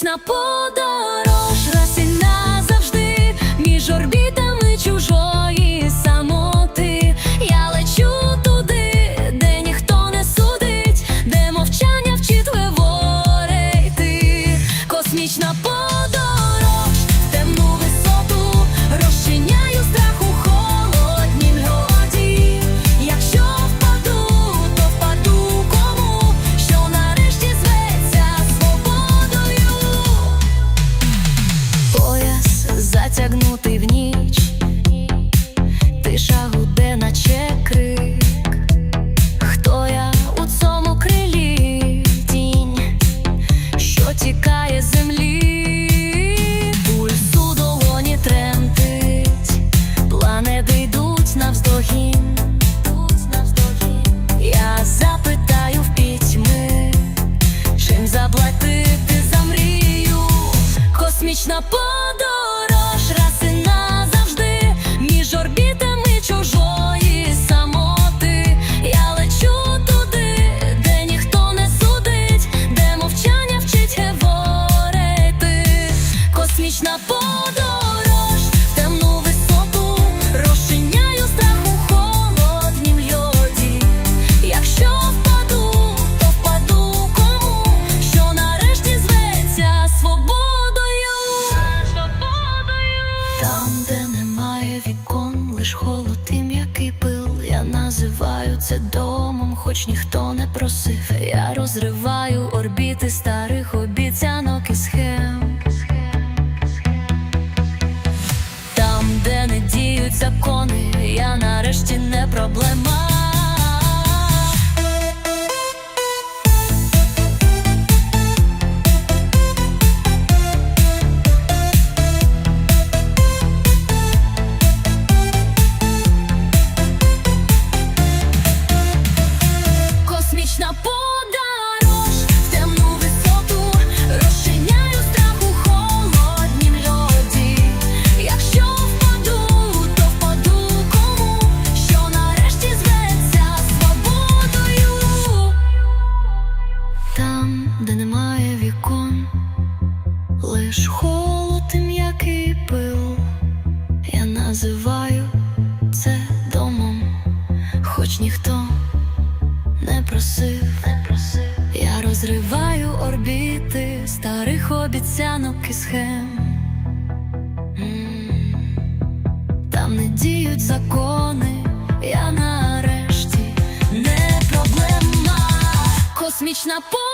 Космічна подорож раз і назавжди між орбітами чужої самоти. Я лечу туди, де ніхто не судить, де мовчання вчить говорити. Космічна подорож Космічна подорож раз і назавжди між орбітами чужої самоти. Я лечу туди, де ніхто не судить, де мовчання вчить говорити. Космічна подорож називаю це домом, хоч ніхто не просив. Я розриваю орбіти старих обіцянок і схем. Там, де не діють закони, я нарешті не проблема. Називаю це домом, хоч ніхто не просив, не просив. Я розриваю орбіти старих обіцянок і схем. Там не діють закони, я нарешті не проблема. Космічна подорож